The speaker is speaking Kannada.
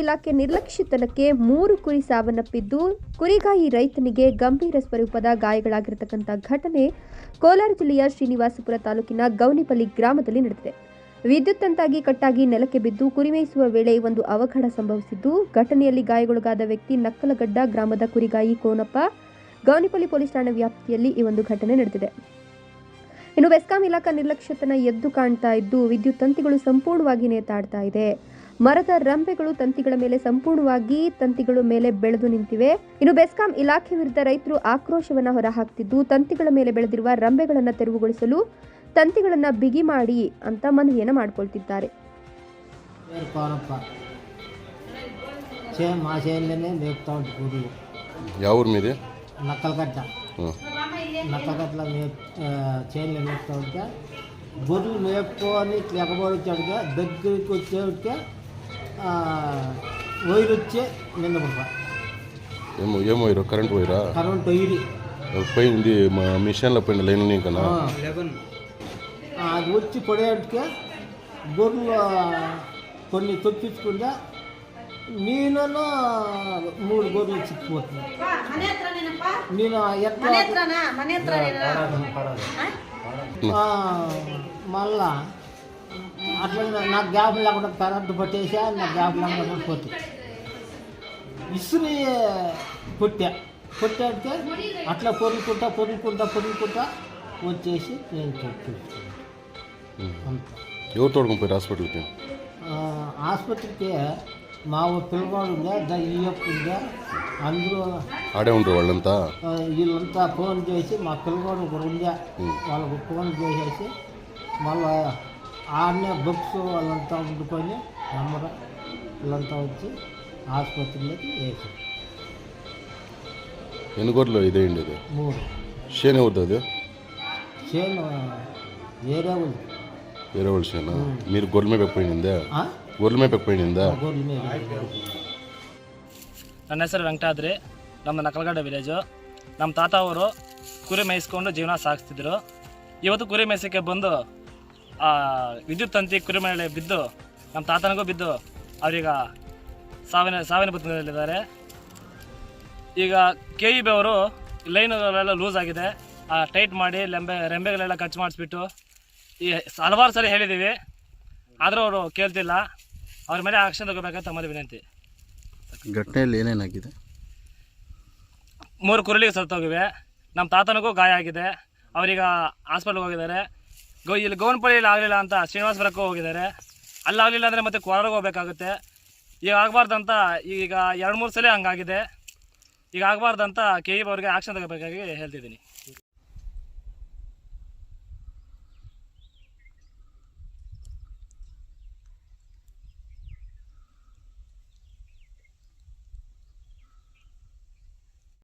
ಇಲಾಖೆ ನಿರ್ಲಕ್ಷ್ಯತನಕ್ಕೆ ಮೂರು ಕುರಿ ಸಾವನ್ನಪ್ಪಿದ್ದು, ಕುರಿಗಾಯಿ ರೈತನಿಗೆ ಗಂಭೀರ ಸ್ವರೂಪದ ಗಾಯಗಳಾಗಿರತಕ್ಕಂಥ ಘಟನೆ ಕೋಲಾರ ಜಿಲ್ಲೆಯ ಶ್ರೀನಿವಾಸಪುರ ತಾಲೂಕಿನ ಗೌನಿಪಲ್ಲಿ ಗ್ರಾಮದಲ್ಲಿ ನಡೆದಿದೆ. ವಿದ್ಯುತ್ ತಂತಾಗಿ ಕಟ್ಟಾಗಿ ನೆಲಕ್ಕೆ ಬಿದ್ದು ಕುರಿ ಮೇಯಿಸುವ ವೇಳೆ ಒಂದು ಅವಘಡ ಸಂಭವಿಸಿದ್ದು, ಘಟನೆಯಲ್ಲಿ ಗಾಯಗೊಳಗಾದ ವ್ಯಕ್ತಿ ನಕ್ಕಲಗಡ್ಡ ಗ್ರಾಮದ ಕುರಿಗಾಯಿ ಕೋನಪ್ಪ, ಗೌನಿಪಲ್ಲಿ ಪೊಲೀಸ್ ಠಾಣೆ ವ್ಯಾಪ್ತಿಯಲ್ಲಿ ಈ ಒಂದು ಘಟನೆ ನಡೆದಿದೆ. ಇನ್ನು ಬೆಸ್ಕಾಂ ಇಲಾಖಾ ನಿರ್ಲಕ್ಷ್ಯತನ ಎದ್ದು ಕಾಣ್ತಾ ಇದ್ದು, ವಿದ್ಯುತ್ ತಂತಿಗಳು ಸಂಪೂರ್ಣವಾಗಿ ನೇತಾಡ್ತಾ ಇದೆ. ಮರದ ರಂಬೆಗಳು ತಂತಿಗಳ ಮೇಲೆ ಸಂಪೂರ್ಣವಾಗಿ ತಂತಿಗಳ ಮೇಲೆ ಬೆಳೆದು ನಿಂತಿವೆ ಇನ್ನು ಬೆಸ್ಕಾಂ ಇಲಾಖೆ ವಿರುದ್ಧ ರೈತರು ಆಕ್ರೋಶವನ್ನ ಹೊರಹಾಕ್ತಿದ್ದು ತಂತಿಗಳ ಮೇಲೆ ಬೆಳೆದಿರುವ ರಂಬೆಗಳನ್ನು ತೆರವುಗೊಳಿಸಲು ತಂತಿಗಳನ್ನ ಬಿಗಿ ಮಾಡಿ ಅಂತ ಮನವಿಯನ್ನ ಮಾಡ್ಕೊಳ್ತಿದ್ದಾರೆ పేరు కోనప్ప చే మా చేనులోనే మేపుతా ఉంటుంది గొర్రెలు ಯಾವ ఊరు మీది నక్కలగడ్డ ಹ್ಞೂ నక్కలగడ్డలో మేప్ ఆ, చేనులో మేపుతా ఉంటే గొర్రెలు మేపుకొని ఇట్లా ఎగబోచ్చాడుగా దగ్గరికి వచ్చేటికే వైరు వచ్చి నిన్న పడతా ఏమో ఏమో ఇరో కరెంట్ పోయిరా? కరెంట్ వైరి పోయింది మా మిషన్లో పోయిన లైన్ నీకనా ఆ, అది వచ్చి పడేటికే గొర్రెలు కొన్ని తొప్పించుకుంటే నేను మూడు గొర్రెలు చిక్కిపోతుంది నేను ఎట్లా ఆ, మళ్ళా అట్లా నాకు గ్యాప్ లేకుండా కరెంట్ పట్టేసా నాకు గ్యాప్ లేకుండా పోతుంది ఇసురి కొట్టా. కొట్టాడితే అట్లా పొరుకుంటా పొరుకుంటా పొరుకుంటా వచ్చేసి నేను చూసుకున్నాను అంత ఎవరు తోడుకొని పోయారు హాస్పిటల్కి ఆసుపత్రికి మా పిల్లవాడు ఉందా ఈయప్ప ఉందా అందరూ ఆడే ఉంటారు వాళ్ళంతా? వీళ్ళంతా ఫోన్ చేసి మా పిల్లవాడు ఒకరు ఉందా. వాళ్ళకు ఫోన్ చేసేసి మళ్ళా ఆడనే బుక్స్ వాళ్ళంతా వండుకొని నెంబర్ వీళ్ళంతా వచ్చి ఆసుపత్రిలోకి వేసి ఎన్ని గొర్రెలు ఇదేంటి ఇది మూడు షేన్ ఎవరిది అది చేను వేరే ఉంది వేరే వాళ్ళ షేనా మీరు గొర్రెల మీద పోయిందా ఆ? గొర్రెల మీద పోయిందా గొర్రెల మీద ನನ್ನ ಹೆಸರು ವೆಂಕಟಾದ್ರಿ ನಮ್ಮ ನಕಲಗಡ್ಡ ವಿಲೇಜು ನಮ್ಮ ತಾತ ಅವರು ಕುರಿ ಮೇಯಿಸ್ಕೊಂಡು ಜೀವನ ಸಾಗಿಸ್ತಿದ್ರು ಇವತ್ತು ಕುರಿ ಮೇಯಿಸೋಕ್ಕೆ ಬಂದು ಆ ವಿದ್ಯುತ್ ತಂತಿ ಕುರಿ ಮೇಲೆ ಬಿದ್ದು ನಮ್ಮ ತಾತನಿಗೂ ಬಿದ್ದು ಅವರೀಗ ಸಾವಿನ ಸಾವಿನ ಬದುಕಲ್ಲಿದ್ದಾರೆ ಈಗ ಕೆ ಇ ಬಿ ಅವರು ಲೈನುಗಳೆಲ್ಲ ಲೂಸ್ ಆಗಿದೆ. ಆ ಟೈಟ್ ಮಾಡಿ ಲೆಂಬೆ ರೆಂಬೆಗಳೆಲ್ಲ ಖರ್ಚು ಮಾಡಿಸ್ಬಿಟ್ಟು ಈ ಹಲವಾರು ಸರಿ ಹೇಳಿದ್ದೀವಿ ಆದರೂ ಅವರು ಕೇಳ್ತಿಲ್ಲ. ಅವ್ರ ಮೇಲೆ ಆಕ್ಷನ್ ತಗೋಬೇಕಂತ ತಮ್ಮಲ್ಲಿ ವಿನಂತಿ. ಘಟನೆಯಲ್ಲಿ ಏನೇನಾಗಿದೆ ಮೂರು ಕುರುಳಿಗೆ ಸತ್ತೋಗಿವೆ. ನಮ್ಮ ತಾತನಿಗೂ ಗಾಯ ಆಗಿದೆ. ಅವರೀಗ ಹಾಸ್ಪಿಟ್ಲ್ಗೆ ಹೋಗಿದ್ದಾರೆ. ಗೋ, ಇಲ್ಲಿ ಗೌನ್ಪಳ್ಳಿಯಲ್ಲಿ ಆಗಲಿಲ್ಲ ಅಂತ ಶ್ರೀನಿವಾಸಪುರಕ್ಕೂ ಹೋಗಿದ್ದಾರೆ. ಅಲ್ಲಾಗಲಿಲ್ಲ ಅಂದರೆ ಮತ್ತೆ ಕೋಲಾರಿಗೆ ಹೋಗ್ಬೇಕಾಗುತ್ತೆ. ಈಗ ಆಗಬಾರ್ದಂತ ಈಗ ಎರಡು ಮೂರು ಸಲ ಹಂಗಾಗಿದೆ. ಈಗ ಆಗಬಾರ್ದಂತ ಕೆ ಇ ಅವ್ರಿಗೆ ಆಕ್ಷನ್ ತಗೋಬೇಕಾಗಿ ಹೇಳ್ತಿದ್ದೀನಿ.